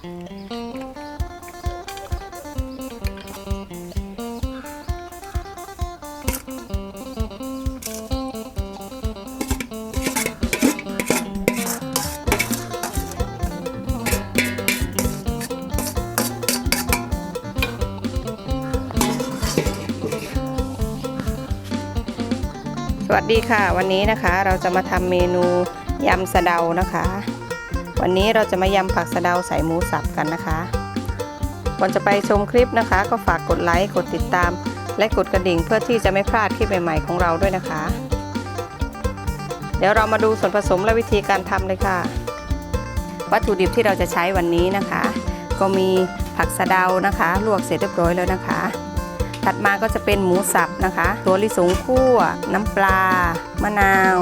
สวัสดีค่ะ วันนี้นะคะเราจะมาทำเมนูยำสะเดานะคะ วันนี้เราจะมายำผักสะเดาใส่หมูสับกันนะคะก่อนจะไปชมคลิปนะคะ ก็ฝากกดไลค์กดติดตาม และกดกระดิ่งเพื่อที่จะไม่พลาดคลิปใหม่ๆของเราด้วยนะคะ เดี๋ยวเรามาดูส่วนผสมและวิธีการทำเลยค่ะ วัตถุดิบที่เราจะใช้วันนี้นะคะ ก็มีผักสะเดานะคะ ลวกเสร็จเรียบร้อยแล้วนะคะ ถัดมาก็จะเป็นหมูสับนะคะ ตัวลิสงคั่ว น้ำปลา มะนาว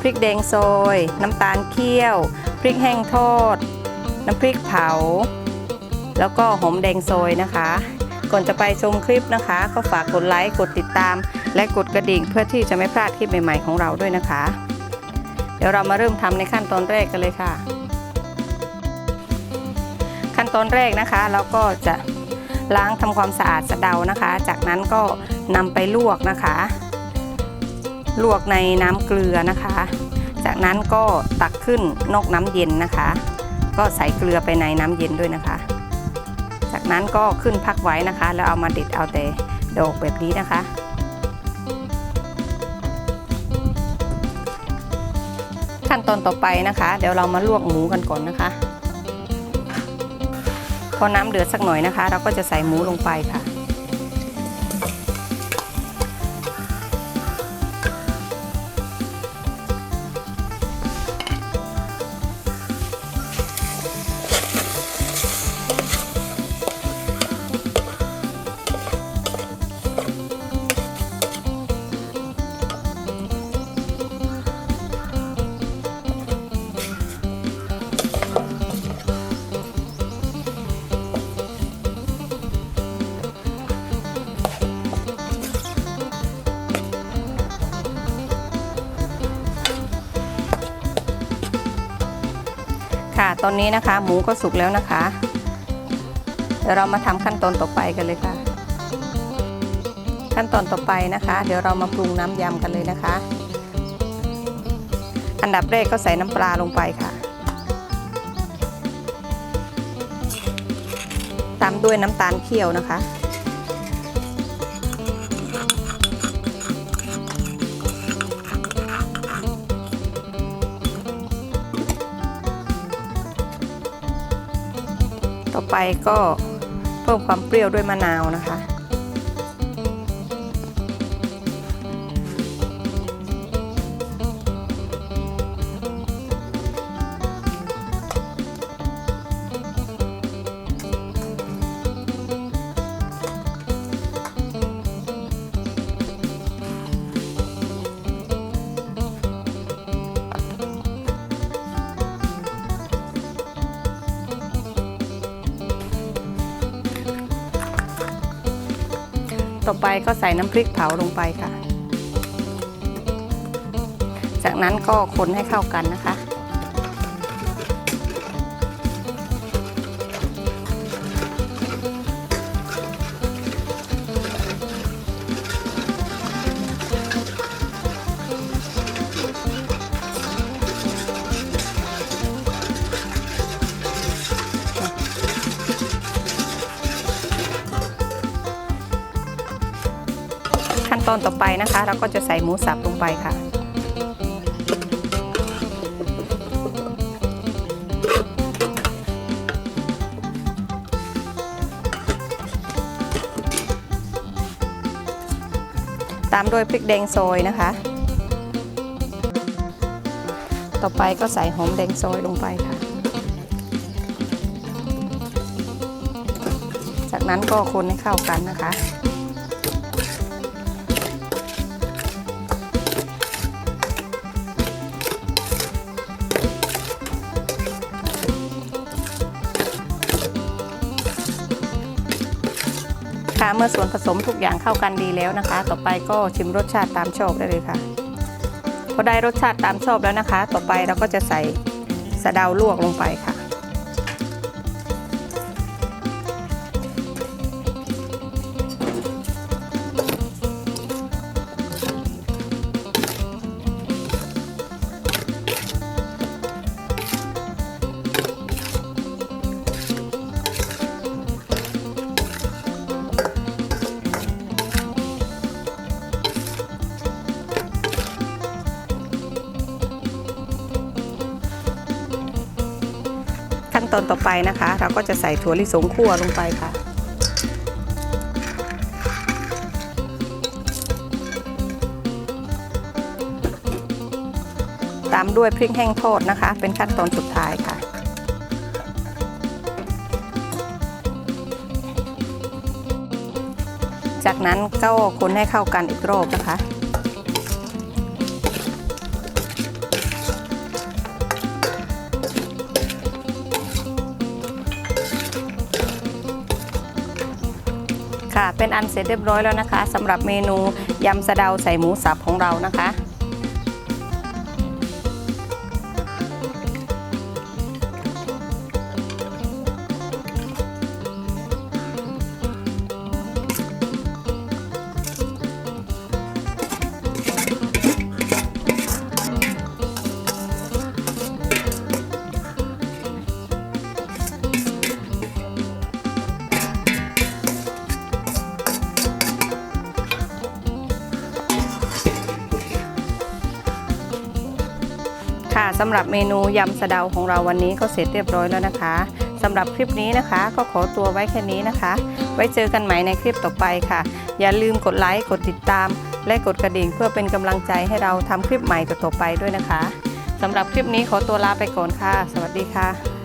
พริกแดงโซยน้ำตาลเคี่ยว พริกแห้งทอด น้ำพริกเผา แล้วก็หอมแดงโซยนะคะ ก่อนจะไปชมคลิปนะคะ ก็ฝากกดไลค์กดติดตาม และกดกระดิ่งเพื่อที่จะไม่พลาดคลิปใหม่ ๆ ของเราด้วยนะคะ เดี๋ยวเรามาเริ่มทำในขั้นตอนแรกกันเลยค่ะ ขั้นตอนแรกนะคะเราก็จะล้างทำความสะอาดสะเดานะคะ จากนั้นก็นำไปลวกนะคะ ลวกในน้ำเกลือนะคะ จากนั้นก็ตักขึ้นนอกน้ำเย็นนะคะ ก็ใส่เกลือไปในน้ำเย็นด้วยนะคะ จากนั้นก็ขึ้นพักไว้นะคะ แล้วเอามาเด็ดเอาแต่ดอกแบบนี้นะคะขั้นตอนต่อไปนะคะ เดี๋ยวเรามาลวกหมูกันก่อนนะคะ พอน้ำเดือดสักหน่อยนะคะ เราก็จะใส่หมูลงไปค่ะ อนนี้นะคะ หมูก็สุกแล้วนะคะเดี๋ยวเรามาทำขั้นตอนต่อไปกันเลยค่ะ ขั้นตอนต่อไปนะคะ เดี๋ยวเรามาปรุงน้ำยำกันเลยนะคะ อันดับแรกก็ใส่น้ำปลาลงไปค่ะ ตามด้วยน้ำตาลเคี่ยวนะคะ ไปก็เพิ่มความเปรี้ยวด้วยมะนาวนะคะ ต่อไปก็ใส่น้ำพริกเผาลงไปค่ะ จากนั้นก็คนให้เข้ากันนะคะ ตอนต่อไปนะคะ เราก็จะใส่หมูสับลงไปค่ะ ตามด้วยพริกแดงโซยนะคะ ต่อไปก็ใส่หอมแดงโซยลงไปค่ะ จากนั้นก็คนให้เข้ากันนะคะ เมื่อส่วนผสมทุกอย่างเข้ากันดีแล้วนะคะ ต่อไปก็ชิมรสชาติตามชอบได้เลยค่ะพอได้รสชาติตามชอบแล้วนะคะ ต่อไปเราก็จะใส่สะเดาลวกลงไปค่ะ อนต่อไปนะคะ เราก็จะใส่ถั่วลิสงคั่วลงไปค่ะ ตามด้วยพริกแห้งทอดนะคะ เป็นขั้นตอนสุดท้ายค่ะจากนั้นก็คนให้เข้ากันอีกรอบนะคะ ค่ะ เป็นอันเสร็จเรียบร้อยแล้วนะคะสำหรับเมนูยำสะเดาใส่หมูสับของเรานะคะ ค่ะสำหรับเมนูยำสะเดาของเราวันนี้ก็เสร็จเรียบร้อยแล้วนะคะสำหรับคลิปนี้นะคะ ก็ขอตัวไว้แค่นี้นะคะ ไว้เจอกันใหม่ในคลิปต่อไปค่ะ อย่าลืมกดไลค์กดติดตาม และกดกระดิ่งเพื่อเป็นกำลังใจให้เราทำคลิปใหม่ต่อๆไปด้วยนะคะสำหรับคลิปนี้ขอตัวลาไปก่อนค่ะ สวัสดีค่ะ